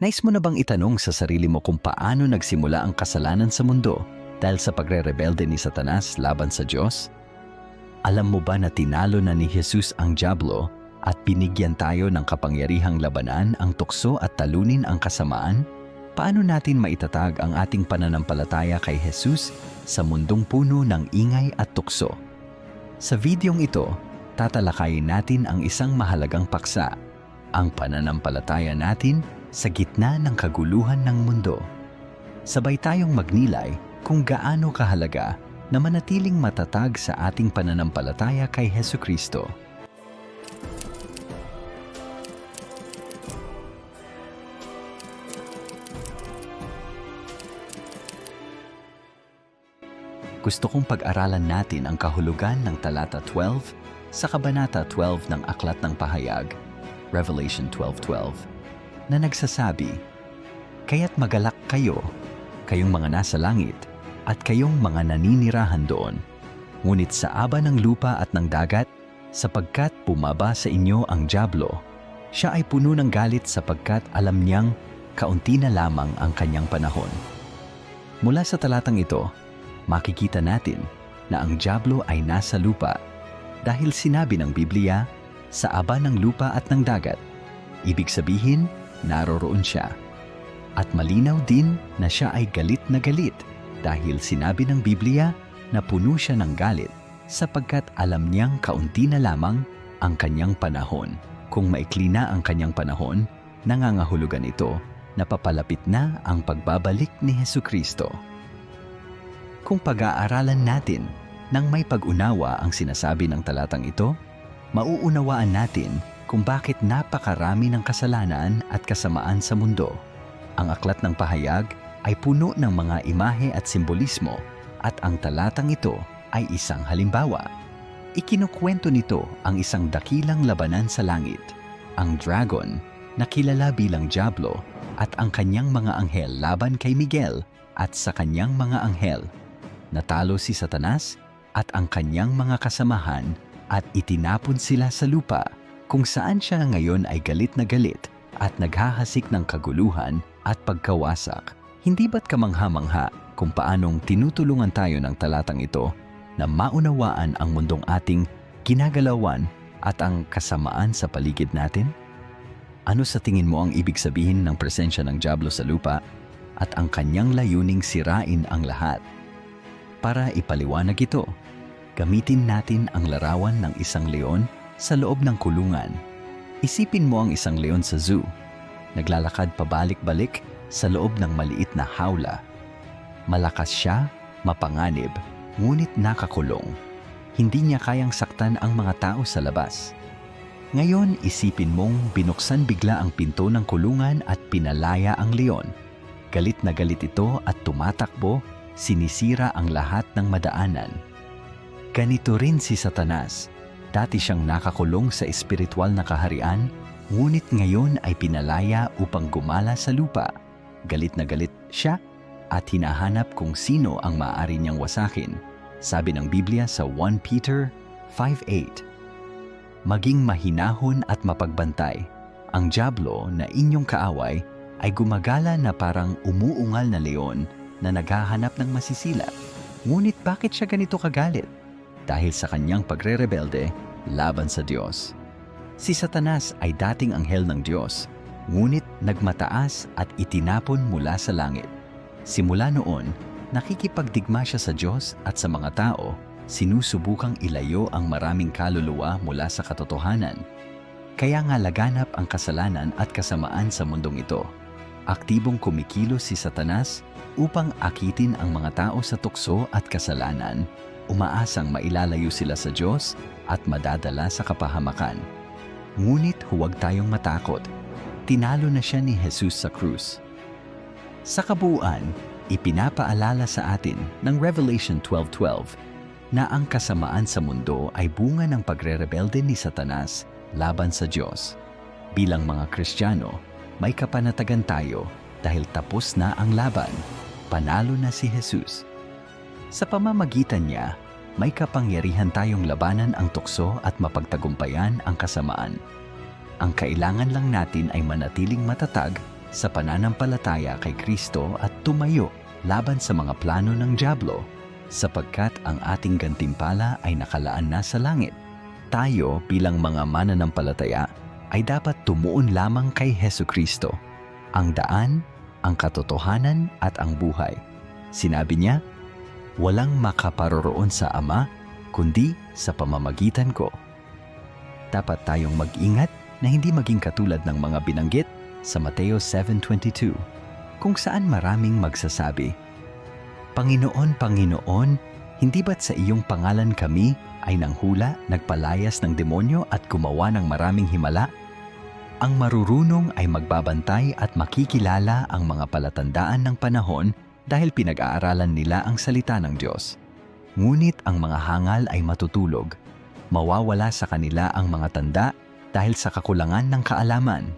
Nais mo na bang itanong sa sarili mo kung paano nagsimula ang kasalanan sa mundo dahil sa pagre-rebelde ni Satanas laban sa Diyos? Alam mo ba na tinalo na ni Jesus ang Diablo at binigyan tayo ng kapangyarihang labanan ang tukso at talunin ang kasamaan? Paano natin maitatag ang ating pananampalataya kay Jesus sa mundong puno ng ingay at tukso? Sa videong ito, tatalakayin natin ang isang mahalagang paksa, ang pananampalataya natin sa gitna ng kaguluhan ng mundo. Sabay tayong magnilay kung gaano kahalaga na manatiling matatag sa ating pananampalataya kay Heso Kristo. Gusto kong pag-aralan natin ang kahulugan ng talata 12 sa kabanata 12 ng Aklat ng Pahayag, Revelation 12.12, na nagsasabi, Kaya't magalak kayo, kayong mga nasa langit, at kayong mga naninirahan doon. Ngunit sa aba ng lupa at ng dagat, sapagkat bumaba sa inyo ang Diablo, siya ay puno ng galit sapagkat alam niyang kaunti na lamang ang kanyang panahon. Mula sa talatang ito, makikita natin na ang Diablo ay nasa lupa dahil sinabi ng Biblia, sa aba ng lupa at ng dagat. Ibig sabihin, naroroon siya. At malinaw din na siya ay galit na galit dahil sinabi ng Biblia na puno siya ng galit sapagkat alam niyang kaunti na lamang ang kanyang panahon. Kung maikli na ang kanyang panahon, nangangahulugan ito na papalapit na ang pagbabalik ni Heso Kristo. Kung pag-aaralan natin nang may pag-unawa ang sinasabi ng talatang ito, mauunawaan natin kung bakit napakarami ng kasalanan at kasamaan sa mundo. Ang aklat ng pahayag ay puno ng mga imahe at simbolismo at ang talatang ito ay isang halimbawa. Ikinukwento nito ang isang dakilang labanan sa langit, ang dragon na kilala bilang Diablo at ang kanyang mga anghel laban kay Miguel at sa kanyang mga anghel. Natalo si Satanas at ang kanyang mga kasamahan at itinapon sila sa lupa kung saan siya ngayon ay galit na galit at naghahasik ng kaguluhan at pagkawasak. Hindi ba't kamangha-mangha kung paanong tinutulungan tayo ng talatang ito na maunawaan ang mundong ating ginagalawan at ang kasamaan sa paligid natin? Ano sa tingin mo ang ibig sabihin ng presensya ng Diablo sa lupa at ang kanyang layuning sirain ang lahat? Para ipaliwanag ito, gamitin natin ang larawan ng isang leon sa loob ng kulungan. Isipin mo ang isang leon sa zoo, naglalakad pabalik-balik sa loob ng maliit na hawla. Malakas siya, mapanganib, ngunit nakakulong. Hindi niya kayang saktan ang mga tao sa labas. Ngayon, isipin mong binuksan bigla ang pinto ng kulungan at pinalaya ang leon. Galit na galit ito at tumatakbo, sinisira ang lahat ng madaanan. Ganito rin si Satanas. Dati siyang nakakulong sa espiritual na kaharian, ngunit ngayon ay pinalaya upang gumala sa lupa. Galit na galit siya at hinahanap kung sino ang maaari niyang wasakin. Sabi ng Biblia sa 1 Peter 5.8 Maging mahinahon at mapagbantay. Ang Diablo na inyong kaaway ay gumagala na parang umuungal na leon na naghahanap ng masisila. Ngunit bakit siya ganito kagalit? Dahil sa kanyang pagre-rebelde laban sa Diyos. Si Satanas ay dating anghel ng Diyos, ngunit nagmataas at itinapon mula sa langit. Simula noon, nakikipagdigma siya sa Diyos at sa mga tao, sinusubukang ilayo ang maraming kaluluwa mula sa katotohanan. Kaya nga laganap ang kasalanan at kasamaan sa mundong ito. Aktibong kumikilos si Satanas upang akitin ang mga tao sa tukso at kasalanan, umaasang mailalayo sila sa Diyos at madadala sa kapahamakan. Ngunit huwag tayong matakot. Tinalo na siya ni Jesus sa krus. Sa kabuuan, ipinapaalala sa atin ng Revelation 12.12 na ang kasamaan sa mundo ay bunga ng pagre-rebelde ni Satanas laban sa Diyos. Bilang mga Kristiyano, may kapanatagan tayo dahil tapos na ang laban. Panalo na si Jesus. Sa pamamagitan niya, may kapangyarihan tayong labanan ang tukso at mapagtagumpayan ang kasamaan. Ang kailangan lang natin ay manatiling matatag sa pananampalataya kay Kristo at tumayo laban sa mga plano ng Diablo sapagkat ang ating gantimpala ay nakalaan na sa langit. Tayo bilang mga mananampalataya ay dapat tumuon lamang kay Heso Kristo, ang daan, ang katotohanan at ang buhay. Sinabi niya, walang makaparoroon sa Ama kundi sa pamamagitan ko. Dapat tayong mag-ingat na hindi maging katulad ng mga binanggit sa Mateo 7.22 kung saan maraming magsasabi, Panginoon, Panginoon, hindi ba't sa iyong pangalan kami ay nanghula, nagpalayas ng demonyo at gumawa ng maraming himala? Ang marurunong ay magbabantay at makikilala ang mga palatandaan ng panahon dahil pinag-aaralan nila ang salita ng Diyos. Ngunit ang mga hangal ay matutulog. Mawawala sa kanila ang mga tanda dahil sa kakulangan ng kaalaman.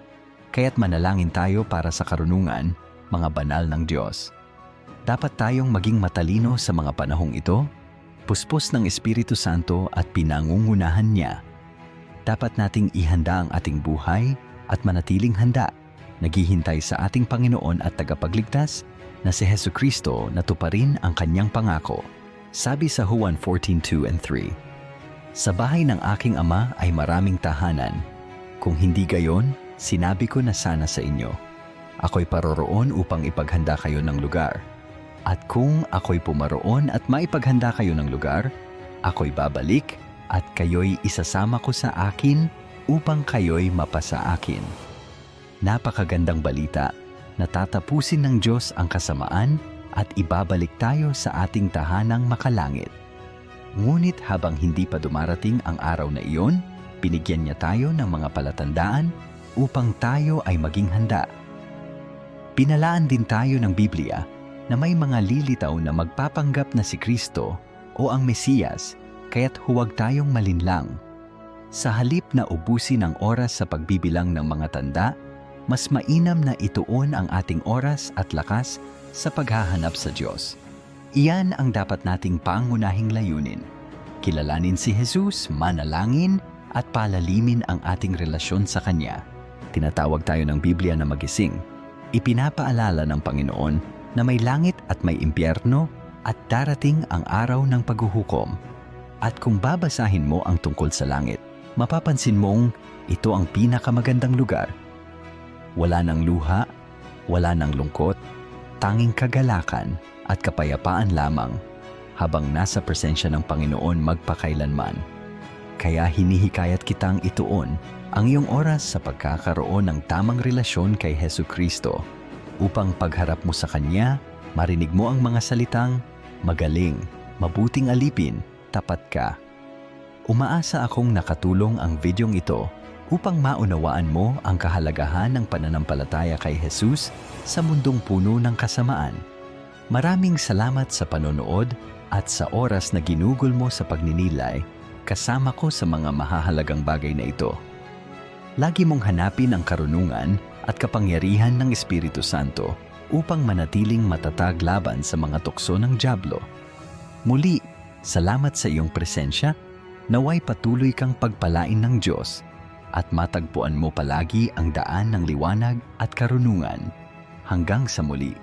Kaya't manalangin tayo para sa karunungan, mga banal ng Diyos. Dapat tayong maging matalino sa mga panahong ito, puspos ng Espiritu Santo at pinangungunahan niya. Dapat nating ihanda ang ating buhay at manatiling handa, naghihintay sa ating Panginoon at tagapagligtas na si Heso Kristo na tuparin ang kanyang pangako. Sabi sa Juan 14:2 and 3, Sa bahay ng aking ama ay maraming tahanan. Kung hindi gayon, sinabi ko na sana sa inyo. Ako'y paroroon upang ipaghanda kayo ng lugar. At kung ako'y pumaroon at maipaghanda kayo ng lugar, ako'y babalik at kayo'y isasama ko sa akin upang kayo'y mapasa akin. Napakagandang balita na tatapusin ng Diyos ang kasamaan at ibabalik tayo sa ating tahanang makalangit. Ngunit habang hindi pa dumarating ang araw na iyon, binigyan niya tayo ng mga palatandaan upang tayo ay maging handa. Pinalaan din tayo ng Biblia na may mga lilitaw na magpapanggap na si Kristo o ang Mesiyas, kaya't huwag tayong malinlang. Sa halip na ubusin ang oras sa pagbibilang ng mga tanda, mas mainam na ituon ang ating oras at lakas sa paghahanap sa Diyos. Iyan ang dapat nating pangunahing layunin. Kilalanin si Jesus, manalangin, at palalimin ang ating relasyon sa Kanya. Tinatawag tayo ng Biblia na magising. Ipinapaalala ng Panginoon na may langit at may impyerno at darating ang araw ng paghuhukom. At kung babasahin mo ang tungkol sa langit, mapapansin mong ito ang pinakamagandang lugar. Wala ng luha, wala ng lungkot, tanging kagalakan at kapayapaan lamang habang nasa presensya ng Panginoon magpakailanman. Kaya hinihikayat kitang ituon ang iyong oras sa pagkakaroon ng tamang relasyon kay Heso Kristo upang pagharap mo sa Kanya, marinig mo ang mga salitang, magaling, mabuting alipin, tapat ka. Umaasa akong nakatulong ang videong ito upang maunawaan mo ang kahalagahan ng pananampalataya kay Jesus sa mundong puno ng kasamaan. Maraming salamat sa panonood at sa oras na ginugol mo sa pagninilay kasama ko sa mga mahahalagang bagay na ito. Lagi mong hanapin ang karunungan at kapangyarihan ng Espiritu Santo upang manatiling matatag laban sa mga tukso ng Diablo. Muli, salamat sa iyong presensya, naway patuloy kang pagpalain ng Diyos at matagpuan mo palagi ang daan ng liwanag at karunungan. Hanggang sa muli.